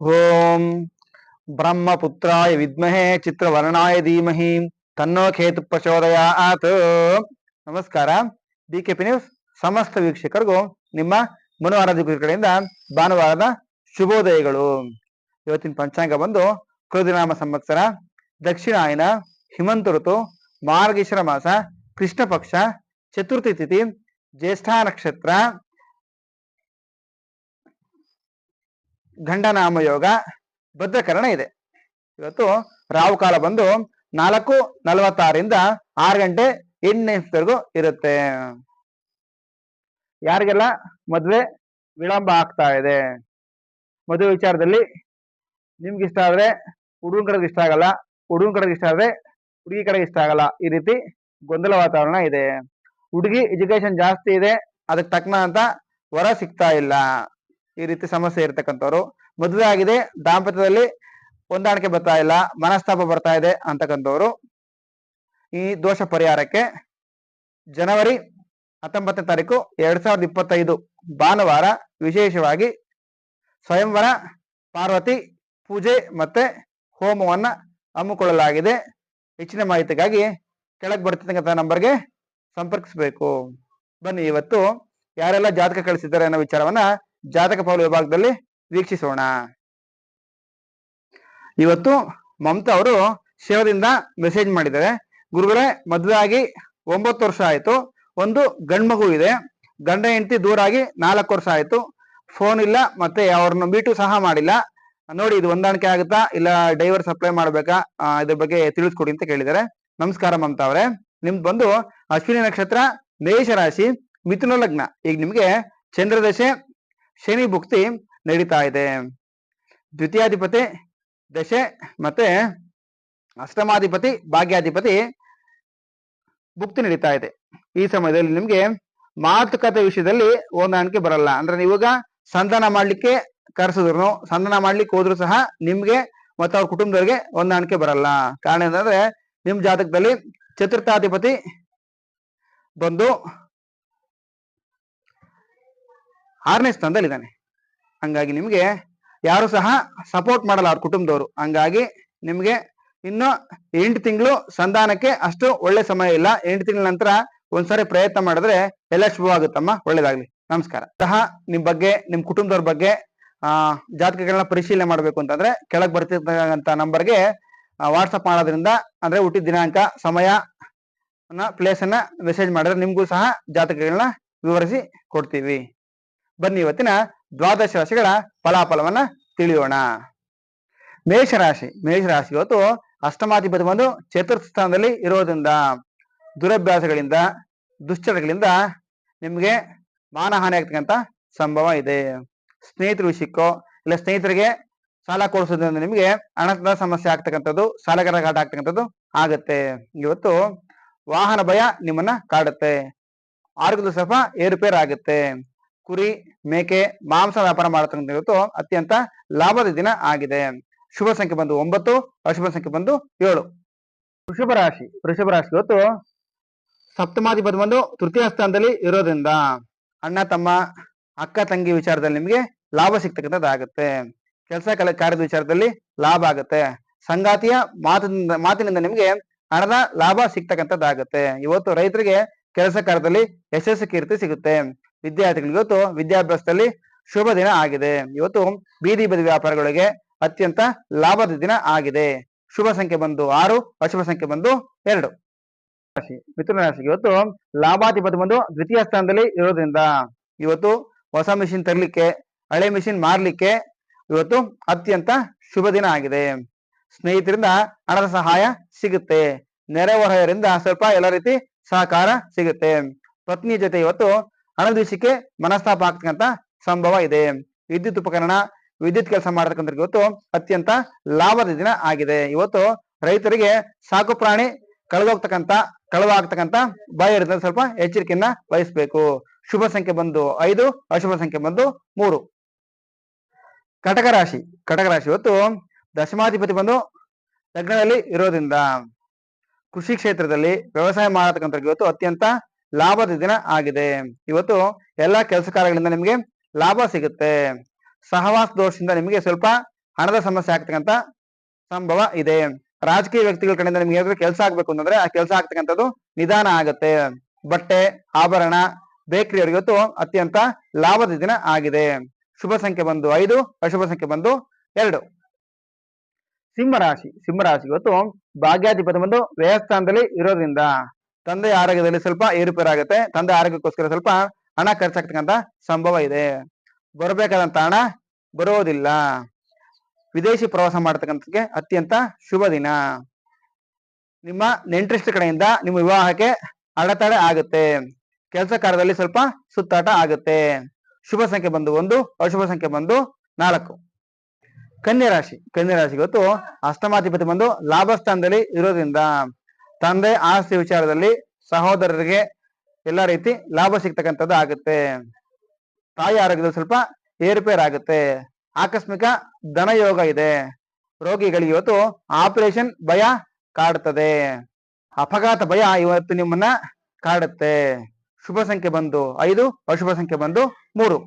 ಓಂ ಬ್ರಹ್ಮಪುತ್ರಾಯ ವಿದ್ಮಹೇ ಚಿತ್ರವರ್ಣಾಯ ಧೀಮಹಿ ತನ್ನೋ ಖೇತು ಪ್ರಚೋದಯಾತ್ ನಮಸ್ಕಾರ ಡಿ ಕೆ ಪಿ ನ್ಯೂಸ್ ಸಮಸ್ತ ವೀಕ್ಷಕರಿಗೂ ನಿಮ್ಮ ಮನು ಗುರು ಕಡೆಯಿಂದ ಭಾನುವಾರದ ಶುಭೋದಯಗಳು. ಇವತ್ತಿನ ಪಂಚಾಂಗ ಬಂದು ಕೃದಿನಾಮ ಸಂವತ್ಸರ, ದಕ್ಷಿಣಾಯನ, ಹಿಮಂತ ಋತು ಮಾರ್ಗೀಶ್ವರ ಮಾಸ, ಕೃಷ್ಣ ಪಕ್ಷ, ಚತುರ್ಥಿ ತಿಥಿ, ಜ್ಯೇಷ್ಠ ನಕ್ಷತ್ರ ಗಂಡನಾಮ ಯೋಗ ಬದ್ಧಕರಣ ಇದೆ. ಇವತ್ತು ರಾವು ಕಾಲ ಬಂದು ನಾಲ್ಕು ನಲವತ್ತಾರರಿಂದ ಆರು ಗಂಟೆ ಎಂಟು ನಿಮಿಷದವರೆಗೂ ಇರುತ್ತೆ. ಯಾರಿಗೆಲ್ಲ ಮದ್ವೆ ವಿಳಂಬ ಆಗ್ತಾ ಇದೆ? ಮದುವೆ ವಿಚಾರದಲ್ಲಿ ನಿಮ್ಗೆ ಇಷ್ಟ ಆದ್ರೆ ಹುಡುಗನ ಕಡೆಗೆ ಇಷ್ಟ ಆಗಲ್ಲ, ಹುಡುಗನ ಕಡೆಗೆ ಇಷ್ಟ ಆದ್ರೆ ಹುಡುಗಿ ಕಡೆಗೆ ಇಷ್ಟ ಆಗಲ್ಲ. ಈ ರೀತಿ ಗೊಂದಲ ವಾತಾವರಣ ಇದೆ. ಹುಡುಗಿ ಎಜುಕೇಶನ್ ಜಾಸ್ತಿ ಇದೆ ಅದಕ್ಕೆ ತಕ್ಕನ ಅಂತ ವರ ಸಿಗ್ತಾ ಇಲ್ಲ. ಈ ರೀತಿ ಸಮಸ್ಯೆ ಇರ್ತಕ್ಕಂಥವ್ರು. ಮದುವೆ ಆಗಿದೆ ದಾಂಪತ್ಯದಲ್ಲಿ ಹೊಂದಾಣಿಕೆ ಬರ್ತಾ ಇಲ್ಲ, ಮನಸ್ತಾಪ ಬರ್ತಾ ಇದೆ ಅಂತಕ್ಕಂಥವ್ರು. ಈ ದೋಷ ಪರಿಹಾರಕ್ಕೆ ಜನವರಿ ಹತ್ತೊಂಬತ್ತನೇ ತಾರೀಕು ಎರಡ್ ಸಾವಿರದ ಇಪ್ಪತ್ತೈದು ಭಾನುವಾರ ವಿಶೇಷವಾಗಿ ಸ್ವಯಂವರ, ಪಾರ್ವತಿ ಪೂಜೆ ಮತ್ತೆ ಹೋಮವನ್ನ ಹಮ್ಮಿಕೊಳ್ಳಲಾಗಿದೆ. ಹೆಚ್ಚಿನ ಮಾಹಿತಿಗಾಗಿ ಕೆಳಗೆ ಬರ್ತಿರ್ತಕ್ಕಂಥ ನಂಬರ್ಗೆ ಸಂಪರ್ಕಿಸಬೇಕು. ಬನ್ನಿ, ಇವತ್ತು ಯಾರೆಲ್ಲ ಜಾತಕ ಕಳಿಸಿದ್ದಾರೆ ಅನ್ನೋ ವಿಚಾರವನ್ನ ಜಾತಕ ಫಲ ವಿಭಾಗದಲ್ಲಿ ವೀಕ್ಷಿಸೋಣ. ಇವತ್ತು ಮಮತಾ ಅವರು ಶಿವದಿಂದ ಮೆಸೇಜ್ ಮಾಡಿದ್ದಾರೆ. ಗುರುಗಳೇ ಮದುವೆ ಆಗಿ ಒಂಬತ್ತು ವರ್ಷ ಆಯ್ತು. ಒಂದು ಗಂಡ್ಮಗು ಇದೆ. ಗಂಡ ಹೆಂಡತಿ ದೂರ ಆಗಿ ನಾಲ್ಕು ವರ್ಷ ಆಯ್ತು. ಫೋನ್ ಇಲ್ಲ ಮತ್ತೆ ಅವ್ರನ್ನ ಮೀಟು ಸಹ ಮಾಡಿಲ್ಲ. ನೋಡಿ, ಇದು ಹೊಂದಾಣಿಕೆ ಆಗುತ್ತಾ? ಇಲ್ಲ ಡೈವರ್ ಸಪ್ಲೈ ಮಾಡ್ಬೇಕಾ? ಇದ್ರ ಬಗ್ಗೆ ತಿಳಿಸ್ಕೊಡಿ ಅಂತ ಕೇಳಿದ್ದಾರೆ. ನಮಸ್ಕಾರ ಮಮತಾ ಅವರೇ. ನಿಮ್ದು ಬಂದು ಅಶ್ವಿನಿ ನಕ್ಷತ್ರ ಮೇಷ ರಾಶಿ, ಮಿಥುನ ಲಗ್ನ. ಈಗ ನಿಮ್ಗೆ ಚಂದ್ರದಶೆ ಶನಿ ಭುಕ್ತಿ ನಡೀತಾ ಇದೆ. ದ್ವಿತೀಯಾಧಿಪತಿ, ದಶೆ ಮತ್ತೆ ಅಷ್ಟಮಾಧಿಪತಿ, ಭಾಗ್ಯಾಧಿಪತಿ ಭುಕ್ತಿ ನಡೀತಾ ಇದೆ. ಈ ಸಮಯದಲ್ಲಿ ನಿಮ್ಗೆ ಮಾತುಕತೆ ವಿಷಯದಲ್ಲಿ ಹೊಂದಾಣಿಕೆ ಬರಲ್ಲ. ಅಂದ್ರೆ ನೀವಾಗ ಸಂಧಾನ ಮಾಡ್ಲಿಕ್ಕೆ ಕರೆಸಿದ್ರು ಸಂಧಾನ ಮಾಡ್ಲಿಕ್ಕೆ ಹೋದ್ರು ಸಹ ನಿಮ್ಗೆ ಮತ್ತು ಅವ್ರ ಕುಟುಂಬದವರಿಗೆ ಹೊಂದಾಣಿಕೆ ಬರಲ್ಲ. ಕಾರಣ ಏನಂದ್ರೆ, ನಿಮ್ ಜಾತಕದಲ್ಲಿ ಚತುರ್ಥಾಧಿಪತಿ ಬಂದು ಆರನೇ ಸ್ಥಾನದಲ್ಲಿದ್ದಾನೆ. ಹಂಗಾಗಿ ನಿಮಗೆ ಯಾರು ಸಹ ಸಪೋರ್ಟ್ ಮಾಡಲ್ಲ ಅವ್ರ ಕುಟುಂಬದವರು. ಹಂಗಾಗಿ ನಿಮಗೆ ಇನ್ನು ಎಂಟು ತಿಂಗಳು ಸಂಧಾನಕ್ಕೆ ಅಷ್ಟು ಒಳ್ಳೆ ಸಮಯ ಇಲ್ಲ. ಎಂಟು ತಿಂಗಳ ನಂತರ ಒಂದ್ಸರಿ ಪ್ರಯತ್ನ ಮಾಡಿದ್ರೆ ಎಲ್ಲ ಶುಭವಾಗುತ್ತಮ್ಮ. ಒಳ್ಳೇದಾಗ್ಲಿ. ನಮಸ್ಕಾರ. ಸಹ ನಿಮ್ ಬಗ್ಗೆ, ನಿಮ್ ಕುಟುಂಬದವ್ರ ಬಗ್ಗೆ, ಆ, ಜಾತಕಗಳನ್ನ ಪರಿಶೀಲನೆ ಮಾಡ್ಬೇಕು ಅಂತಂದ್ರೆ ಕೆಳಗೆ ಬರ್ತಿರ್ತಕ್ಕಂಥ ನಂಬರ್ಗೆ ವಾಟ್ಸಪ್ ಮಾಡೋದ್ರಿಂದ ಅಂದ್ರೆ ಹುಟ್ಟಿದ ದಿನಾಂಕ, ಸಮಯ ಪ್ಲೇಸ್ ಅನ್ನ ಮೆಸೇಜ್ ಮಾಡಿದ್ರೆ ನಿಮ್ಗೂ ಸಹ ಜಾತಕಗಳನ್ನ ವಿವರಿಸಿ ಕೊಡ್ತೀವಿ. ಬನ್ನಿ ಇವತ್ತಿನ ದ್ವಾದಶ ರಾಶಿಗಳ ಫಲಾಫಲವನ್ನ ತಿಳಿಯೋಣ. ಮೇಷರಾಶಿ ಮೇಷರಾಶಿ ಇವತ್ತು ಅಷ್ಟಮಾಧಿಪತಿ ಬಂದು ಚತುರ್ಥ ಸ್ಥಾನದಲ್ಲಿ ಇರೋದ್ರಿಂದ ದುರಭ್ಯಾಸಗಳಿಂದ, ದುಶ್ಚಟಗಳಿಂದ ನಿಮ್ಗೆ ಮಾನಹಾನಿ ಆಗ್ತಕ್ಕಂಥ ಸಂಭವ ಇದೆ. ಸ್ನೇಹಿತರ ವಿಷಯಕ್ಕೋ, ಇಲ್ಲ ಸ್ನೇಹಿತರಿಗೆ ಸಾಲ ಕೊಡಿಸೋದ್ರಿಂದ ನಿಮಗೆ ಹಣದ ಸಮಸ್ಯೆ ಆಗ್ತಕ್ಕಂಥದ್ದು ಸಾಲಗಾರ ಕಾಟ ಆಗ್ತಕ್ಕಂಥದ್ದು ಆಗತ್ತೆ. ಇವತ್ತು ವಾಹನ ಭಯ ನಿಮ್ಮನ್ನ ಕಾಡುತ್ತೆ. ಆರೋಗ್ಯದ ಸ್ವಲ್ಪ ಏರುಪೇರು ಆಗುತ್ತೆ ಕುರಿ, ಮೇಕೆ, ಮಾಂಸ ವ್ಯಾಪಾರ ಮಾಡತಕ್ಕಂಥ ಇವತ್ತು ಅತ್ಯಂತ ಲಾಭದ ದಿನ ಆಗಿದೆ. ಶುಭ ಸಂಖ್ಯೆ ಬಂದು ಒಂಬತ್ತು, ಅಶುಭ ಸಂಖ್ಯೆ ಬಂದು ಏಳು. ವೃಷಭ ರಾಶಿ ವೃಷಭ ರಾಶಿ ಇವತ್ತು ಸಪ್ತಮಾಧಿಪತಿ ಬಂದು ತೃತೀಯ ಸ್ಥಾನದಲ್ಲಿ ಇರೋದ್ರಿಂದ ಅಣ್ಣ, ತಮ್ಮ, ಅಕ್ಕ, ತಂಗಿ ವಿಚಾರದಲ್ಲಿ ನಿಮಗೆ ಲಾಭ ಸಿಗ್ತಕ್ಕಂಥದ್ದಾಗುತ್ತೆ ಕೆಲಸ ಕಲೆ ಕಾರ್ಯದ ವಿಚಾರದಲ್ಲಿ ಲಾಭ ಆಗುತ್ತೆ. ಸಂಗಾತಿಯ ಮಾತಿನಿಂದ ಮಾತಿನಿಂದ ನಿಮಗೆ ಹಣದ ಲಾಭ ಸಿಗ್ತಕ್ಕಂಥದ್ದಾಗುತ್ತೆ. ಇವತ್ತು ರೈತರಿಗೆ ಕೆಲಸ ಕಾರ್ಯದಲ್ಲಿ ಯಶಸ್ಸು ಕೀರ್ತಿ ಸಿಗುತ್ತೆ. ವಿದ್ಯಾರ್ಥಿಗಳಿಗೆ ಇವತ್ತು ವಿದ್ಯಾಭ್ಯಾಸದಲ್ಲಿ ಶುಭ ದಿನ ಆಗಿದೆ. ಇವತ್ತು ಬೀದಿ ಬದಿ ವ್ಯಾಪಾರಗಳಿಗೆ ಅತ್ಯಂತ ಲಾಭದ ದಿನ ಆಗಿದೆ. ಶುಭ ಸಂಖ್ಯೆ ಬಂದು ಆರು, ಅಶುಭ ಸಂಖ್ಯೆ ಬಂದು ಎರಡು. ರಾಶಿ, ಮಿಥುನ ರಾಶಿಗೆ ಇವತ್ತು ಲಾಭಾಧಿಪತಿ ಬಂದು ದ್ವಿತೀಯ ಸ್ಥಾನದಲ್ಲಿ ಇರೋದ್ರಿಂದ ಇವತ್ತು ಹೊಸ ಮಿಷಿನ್ ತರಲಿಕ್ಕೆ, ಹಳೆ ಮಿಷಿನ್ ಮಾರ್ಲಿಕ್ಕೆ ಇವತ್ತು ಅತ್ಯಂತ ಶುಭ ದಿನ ಆಗಿದೆ. ಸ್ನೇಹಿತರಿಂದ ಹಣದ ಸಹಾಯ ಸಿಗುತ್ತೆ. ನೆರೆಹೊರೆಯರಿಂದ ಸ್ವಲ್ಪ ಎಲ್ಲ ರೀತಿ ಸಹಕಾರ ಸಿಗುತ್ತೆ. ಪತ್ನಿ ಜೊತೆ ಇವತ್ತು ವಿಷಯಕ್ಕೆ ಮನಸ್ತಾಪ ಆಗ್ತಕ್ಕಂತ ಸಂಭವ ಇದೆ. ವಿದ್ಯುತ್ ಉಪಕರಣ, ವಿದ್ಯುತ್ ಕೆಲಸ ಮಾಡತಕ್ಕಂಥ ಇವತ್ತು ಅತ್ಯಂತ ಲಾಭದ ದಿನ ಆಗಿದೆ. ಇವತ್ತು ರೈತರಿಗೆ ಸಾಕು ಪ್ರಾಣಿ, ಕಳೆದೋಗ್ತಕ್ಕಂಥ ಕಳೆವಾಗ್ತಕ್ಕಂಥ ಭಯ ಇರುತ್ತೆ ಸ್ವಲ್ಪ ಎಚ್ಚರಿಕೆಯನ್ನ ವಹಿಸ್ಬೇಕು. ಶುಭ ಸಂಖ್ಯೆ ಬಂದು ಐದು, ಅಶುಭ ಸಂಖ್ಯೆ ಬಂದು ಮೂರು. ಕಟಕ ರಾಶಿ ಕಟಕ ರಾಶಿ ಇವತ್ತು ದಶಮಾಧಿಪತಿ ಬಂದು ಲಗ್ನದಲ್ಲಿ ಇರೋದ್ರಿಂದ ಕೃಷಿ ಕ್ಷೇತ್ರದಲ್ಲಿ ವ್ಯವಸಾಯ ಮಾಡತಕ್ಕಂಥ ಇವತ್ತು ಅತ್ಯಂತ ಲಾಭದ ದಿನ ಆಗಿದೆ. ಇವತ್ತು ಎಲ್ಲಾ ಕೆಲಸ ಕಾರ್ಯಗಳಿಂದ ನಿಮಗೆ ಲಾಭ ಸಿಗುತ್ತೆ. ಸಹವಾಸ ದೋಷದಿಂದ ನಿಮಗೆ ಸ್ವಲ್ಪ ಹಣದ ಸಮಸ್ಯೆ ಆಗ್ತಕ್ಕಂತ ಸಂಭವ ಇದೆ. ರಾಜಕೀಯ ವ್ಯಕ್ತಿಗಳ ಕಡೆಯಿಂದ ನಿಮ್ಗೆ ಏನಾದ್ರು ಕೆಲಸ ಆಗ್ಬೇಕು ಅಂತಂದ್ರೆ ಆ ಕೆಲಸ ಆಗ್ತಕ್ಕಂಥದ್ದು ನಿಧಾನ ಆಗುತ್ತೆ. ಬಟ್ಟೆ, ಆಭರಣ ಬೇಕರಿ ಇವತ್ತು ಅತ್ಯಂತ ಲಾಭದ ದಿನ ಆಗಿದೆ. ಶುಭ ಸಂಖ್ಯೆ ಬಂದು ಐದು, ಅಶುಭ ಸಂಖ್ಯೆ ಬಂದು ಎರಡು. ಸಿಂಹರಾಶಿ ಸಿಂಹರಾಶಿ ಇವತ್ತು ಭಾಗ್ಯಾಧಿಪತಿ ಬಂದು ವ್ಯಯಸ್ಥಾನದಲ್ಲಿ ಇರೋದ್ರಿಂದ ತಂದೆ ಆರೋಗ್ಯದಲ್ಲಿ ಸ್ವಲ್ಪ ಏರುಪೇರಾಗುತ್ತೆ. ತಂದೆ ಆರೋಗ್ಯಕ್ಕೋಸ್ಕರ ಸ್ವಲ್ಪ ಹಣ ಖರ್ಚಾಗ್ತಕ್ಕಂತ ಸಂಭವ ಇದೆ. ಬರಬೇಕಾದಂತ ಹಣ ಬರೋದಿಲ್ಲ. ವಿದೇಶಿ ಪ್ರವಾಸ ಮಾಡ್ತಕ್ಕಂಥಕ್ಕೆ ಅತ್ಯಂತ ಶುಭ ದಿನ. ನಿಮ್ಮ ನೆಂಟ್ರಿಸ್ಟ್ ಕಡೆಯಿಂದ ನಿಮ್ಮ ವಿವಾಹಕ್ಕೆ ಅಡೆತಡೆ ಆಗುತ್ತೆ. ಕೆಲಸ ಕಾರ್ಯದಲ್ಲಿ ಸ್ವಲ್ಪ ಸುತ್ತಾಟ ಆಗುತ್ತೆ. ಶುಭ ಸಂಖ್ಯೆ ಬಂದು ಒಂದು, ಅಶುಭ ಸಂಖ್ಯೆ ಬಂದು ನಾಲ್ಕು. ಕನ್ಯಾ ರಾಶಿ. ಕನ್ಯಾ ರಾಶಿ ಇವತ್ತು ಅಷ್ಟಮಾಧಿಪತಿ ಬಂದು ಲಾಭ ಸ್ಥಾನದಲ್ಲಿ ಇರೋದ್ರಿಂದ ತಂದೆ ಆಸ್ತಿ ವಿಚಾರದಲ್ಲಿ ಸಹೋದರರಿಗೆ ಎಲ್ಲಾ ರೀತಿ ಲಾಭ ಸಿಗ್ತಕ್ಕಂಥದ್ದು ಆಗುತ್ತೆ. ತಾಯಿ ಆರೋಗ್ಯದಲ್ಲಿ ಸ್ವಲ್ಪ ಏರುಪೇರಾಗುತ್ತೆ. ಆಕಸ್ಮಿಕ ಧನಯೋಗ ಇದೆ. ರೋಗಿಗಳಿಗೆ ಇವತ್ತು ಆಪರೇಷನ್ ಭಯ ಕಾಡುತ್ತದೆ. ಅಪಘಾತ ಭಯ ಇವತ್ತು ನಿಮ್ಮನ್ನ ಕಾಡುತ್ತೆ. ಶುಭ ಸಂಖ್ಯೆ ಬಂದು ಐದು, ಅಶುಭ ಸಂಖ್ಯೆ ಬಂದು ಮೂರು.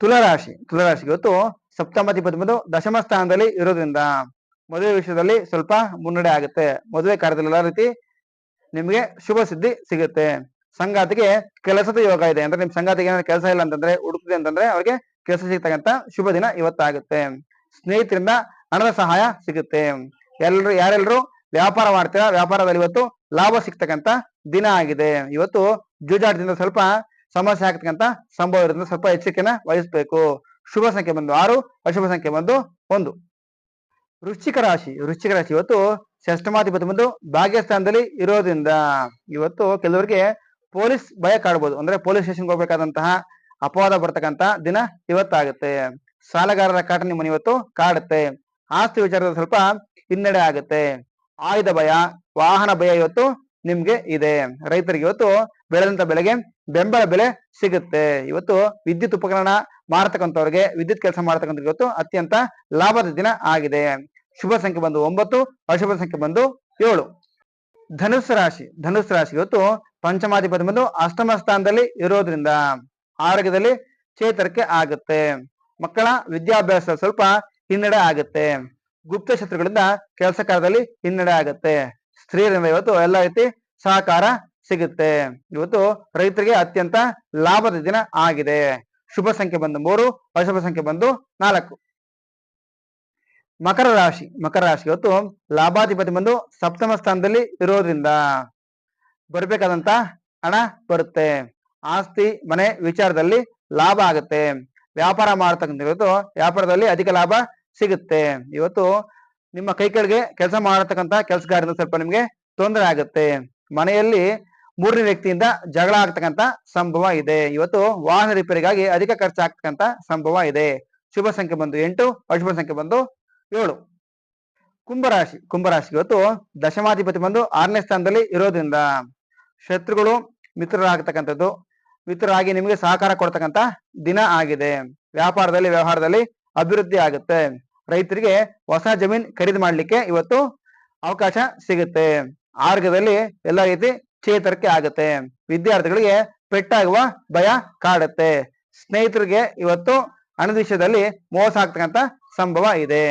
ತುಲಾರಾಶಿ ತುಲಾರಾಶಿ ಇವತ್ತು ಸಪ್ತಮಾಧಿಪತಿ ಬಂದು ದಶಮ ಸ್ಥಾನದಲ್ಲಿ ಇರೋದ್ರಿಂದ ಮದುವೆ ವಿಷಯದಲ್ಲಿ ಸ್ವಲ್ಪ ಮುನ್ನಡೆ ಆಗುತ್ತೆ. ಮದುವೆ ಕಾರ್ಯದಲ್ಲಿ ಎಲ್ಲ ರೀತಿ ನಿಮಗೆ ಶುಭ ಸುದ್ದಿ ಸಿಗುತ್ತೆ. ಸಂಗಾತಿಗೆ ಕೆಲಸದ ಯೋಗ ಇದೆ ಅಂದ್ರೆ ನಿಮ್ ಸಂಗಾತಿಗೆ ಏನಾದ್ರು ಕೆಲಸ ಇಲ್ಲ ಅಂತಂದ್ರೆ ಹುಡುಕಿದೆ ಅಂತಂದ್ರೆ ಅವ್ರಿಗೆ ಕೆಲಸ ಸಿಗ್ತಕ್ಕಂತ ಶುಭ ದಿನ ಇವತ್ತಾಗುತ್ತೆ. ಸ್ನೇಹಿತರಿಂದ ಹಣದ ಸಹಾಯ ಸಿಗುತ್ತೆ. ಎಲ್ರು ಯಾರೆಲ್ಲರೂ ವ್ಯಾಪಾರ ಮಾಡ್ತೀರಾ? ವ್ಯಾಪಾರದಲ್ಲಿ ಇವತ್ತು ಲಾಭ ಸಿಗ್ತಕ್ಕಂತ ದಿನ ಆಗಿದೆ. ಇವತ್ತು ಜೂಜಾಟದಿಂದ ಸ್ವಲ್ಪ ಸಮಸ್ಯೆ ಆಗ್ತಕ್ಕಂತ ಸಂಭವ ಇರೋದ್ರಿಂದ ಸ್ವಲ್ಪ ಎಚ್ಚರಿಕೆನ ವಹಿಸ್ಬೇಕು. ಶುಭ ಸಂಖ್ಯೆ ಬಂದು ಆರು, ಅಶುಭ ಸಂಖ್ಯೆ ಬಂದು ಒಂದು. ವೃಶ್ಚಿಕ ರಾಶಿ ವೃಶ್ಚಿಕ ರಾಶಿ. ಇವತ್ತು ಷಷ್ಠಮಾಧಿಪತಿ ಬಂದು ಭಾಗ್ಯಸ್ಥಾನದಲ್ಲಿ ಇರೋದ್ರಿಂದ ಇವತ್ತು ಕೆಲವರಿಗೆ ಪೊಲೀಸ್ ಭಯ ಕಾಡ್ಬೋದು. ಅಂದ್ರೆ ಪೊಲೀಸ್ ಸ್ಟೇಷನ್ಗೆ ಹೋಗ್ಬೇಕಾದಂತಹ ಅಪವಾದ ಬರ್ತಕ್ಕಂತ ದಿನ ಇವತ್ತಾಗುತ್ತೆ. ಸಾಲಗಾರರ ಕಾಟ ನಿಮ್ಮನ್ನು ಇವತ್ತು ಕಾಡುತ್ತೆ. ಆಸ್ತಿ ವಿಚಾರದ ಸ್ವಲ್ಪ ಹಿನ್ನಡೆ ಆಗುತ್ತೆ. ಆಯುಧ ಭಯ, ವಾಹನ ಭಯ ಇವತ್ತು ನಿಮ್ಗೆ ಇದೆ. ರೈತರಿಗೆ ಇವತ್ತು ಬೆಳೆದಂತ ಬೆಳೆಗೆ ಬೆಂಬಲ ಬೆಲೆ ಸಿಗುತ್ತೆ. ಇವತ್ತು ವಿದ್ಯುತ್ ಉಪಕರಣ ಮಾಡತಕ್ಕಂಥವ್ರಿಗೆ ವಿದ್ಯುತ್ ಕೆಲಸ ಮಾಡ್ತಕ್ಕಂಥ ಇವತ್ತು ಅತ್ಯಂತ ಲಾಭದ ದಿನ ಆಗಿದೆ. ಶುಭ ಸಂಖ್ಯೆ ಬಂದು ಒಂಬತ್ತು, ಅಶುಭ ಸಂಖ್ಯೆ ಬಂದು ಏಳು. ಧನುಸ್ ರಾಶಿ ಧನುಸ್ ರಾಶಿ ಇವತ್ತು ಪಂಚಮಾಧಿಪತಿ ಬಂದು ಅಷ್ಟಮ ಸ್ಥಾನದಲ್ಲಿ ಇರೋದ್ರಿಂದ ಆರೋಗ್ಯದಲ್ಲಿ ಚೇತರಿಕೆ ಆಗುತ್ತೆ. ಮಕ್ಕಳ ವಿದ್ಯಾಭ್ಯಾಸ ಸ್ವಲ್ಪ ಹಿನ್ನಡೆ ಆಗುತ್ತೆ. ಗುಪ್ತ ಶತ್ರುಗಳಿಂದ ಕೆಲಸ ಕಾರ್ಯದಲ್ಲಿ ಹಿನ್ನಡೆ ಆಗುತ್ತೆ. ಸ್ತ್ರೀಯರಿಂದ ಇವತ್ತು ಎಲ್ಲ ರೀತಿ ಸಹಕಾರ ಸಿಗುತ್ತೆ. ಇವತ್ತು ರೈತರಿಗೆ ಅತ್ಯಂತ ಲಾಭದ ದಿನ ಆಗಿದೆ. ಶುಭ ಸಂಖ್ಯೆ ಬಂದು ಮೂರು, ಅಶುಭ ಸಂಖ್ಯೆ ಬಂದು ನಾಲ್ಕು. ಮಕರ ರಾಶಿ ಮಕರ ರಾಶಿ. ಇವತ್ತು ಲಾಭಾಧಿಪತಿ ಬಂದು ಸಪ್ತಮ ಸ್ಥಾನದಲ್ಲಿ ಇರೋದ್ರಿಂದ ಬರಬೇಕಾದಂತ ಹಣ ಬರುತ್ತೆ. ಆಸ್ತಿ, ಮನೆ ವಿಚಾರದಲ್ಲಿ ಲಾಭ ಆಗುತ್ತೆ. ವ್ಯಾಪಾರ ಮಾಡ್ತಕ್ಕಂಥ ಇವತ್ತು ವ್ಯಾಪಾರದಲ್ಲಿ ಅಧಿಕ ಲಾಭ ಸಿಗುತ್ತೆ. ಇವತ್ತು ನಿಮ್ಮ ಕೈ ಕೆಲಸ ಮಾಡತಕ್ಕಂತ ಕೆಲಸಗಾರರಿಂದ ಸ್ವಲ್ಪ ನಿಮಗೆ ತೊಂದರೆ ಆಗುತ್ತೆ. ಮನೆಯಲ್ಲಿ ಮೂರನೇ ವ್ಯಕ್ತಿಯಿಂದ ಜಗಳ ಆಗ್ತಕ್ಕಂತ ಸಂಭವ ಇದೆ. ಇವತ್ತು ವಾಹನ ರಿಪೇರಿಗಾಗಿ ಅಧಿಕ ಖರ್ಚಾಗ್ತಕ್ಕಂತ ಸಂಭವ ಇದೆ. ಶುಭ ಸಂಖ್ಯೆ ಬಂದು ಎಂಟು, ಅಶುಭ ಸಂಖ್ಯೆ ಬಂದು ಏಳು. ಕುಂಭರಾಶಿ ಕುಂಭರಾಶಿ ಇವತ್ತು ದಶಮಾಧಿಪತಿ ಬಂದು ಆರನೇ ಸ್ಥಾನದಲ್ಲಿ ಇರೋದ್ರಿಂದ ಶತ್ರುಗಳು ಮಿತ್ರರಾಗತಕ್ಕಂಥದ್ದು, ಮಿತ್ರರಾಗಿ ನಿಮಗೆ ಸಹಕಾರ ಕೊಡ್ತಕ್ಕಂಥ ದಿನ ಆಗಿದೆ. ವ್ಯಾಪಾರದಲ್ಲಿ, ವ್ಯವಹಾರದಲ್ಲಿ ಅಭಿವೃದ್ಧಿ ಆಗುತ್ತೆ. ರೈತರಿಗೆ ಹೊಸ ಜಮೀನ್ ಖರೀದಿ ಮಾಡ್ಲಿಕ್ಕೆ ಇವತ್ತು ಅವಕಾಶ ಸಿಗುತ್ತೆ. ಆರೋಗ್ಯದಲ್ಲಿ ಎಲ್ಲ ರೀತಿ ಚೇತರಿಕೆ ಆಗುತ್ತೆ. ವಿದ್ಯಾರ್ಥಿಗಳಿಗೆ ಪೆಟ್ಟಾಗುವ ಭಯ ಕಾಡುತ್ತೆ. ಸ್ನೇಹಿತರಿಗೆ ಇವತ್ತು ವಿಷಯದಲ್ಲಿ ಮೋಸ ಆಗ್ತಕ್ಕಂಥ ಸಂಭವ ಇದೆ.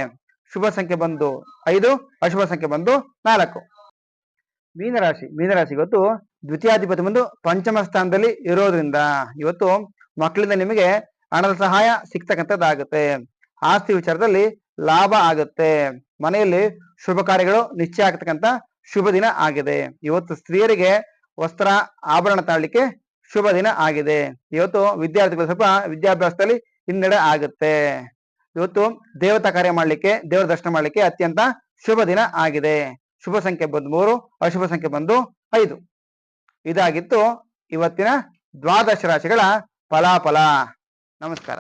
ಶುಭ ಸಂಖ್ಯೆ ಬಂದು ಐದು, ಅಶುಭ ಸಂಖ್ಯೆ ಬಂದು ನಾಲ್ಕು. ಮೀನರಾಶಿ ಮೀನರಾಶಿ ಇವತ್ತು ದ್ವಿತೀಯಾಧಿಪತಿ ಬಂದು ಪಂಚಮ ಸ್ಥಾನದಲ್ಲಿ ಇರೋದ್ರಿಂದ ಇವತ್ತು ಮಕ್ಕಳಿಂದ ನಿಮಗೆ ಹಣದ ಸಹಾಯ ಸಿಗ್ತಕ್ಕಂಥದ್ದಾಗುತ್ತೆ. ಆಸ್ತಿ ವಿಚಾರದಲ್ಲಿ ಲಾಭ ಆಗುತ್ತೆ. ಮನೆಯಲ್ಲಿ ಶುಭ ಕಾರ್ಯಗಳು ನಿಶ್ಚಯ ಆಗ್ತಕ್ಕಂಥ ಶುಭ ದಿನ ಆಗಿದೆ. ಇವತ್ತು ಸ್ತ್ರೀಯರಿಗೆ ವಸ್ತ್ರ ಆಭರಣ ತಾಳಲಿಕ್ಕೆ ಶುಭ ದಿನ ಆಗಿದೆ. ಇವತ್ತು ವಿದ್ಯಾರ್ಥಿಗಳು ಸ್ವಲ್ಪ ವಿದ್ಯಾಭ್ಯಾಸದಲ್ಲಿ ಹಿನ್ನಡೆ ಆಗುತ್ತೆ. ಇವತ್ತು ದೇವತಾ ಕಾರ್ಯ ಮಾಡ್ಲಿಕ್ಕೆ, ದೇವರ ದರ್ಶನ ಮಾಡ್ಲಿಕ್ಕೆ ಅತ್ಯಂತ ಶುಭ ದಿನ ಆಗಿದೆ. ಶುಭ ಸಂಖ್ಯೆ ಬಂದು ಮೂರು, ಅಶುಭ ಸಂಖ್ಯೆ ಬಂದು ಐದು. ಇದಾಗಿತ್ತು ಇವತ್ತಿನ ದ್ವಾದಶ ರಾಶಿಗಳ ಫಲಾಫಲ. ನಮಸ್ಕಾರ.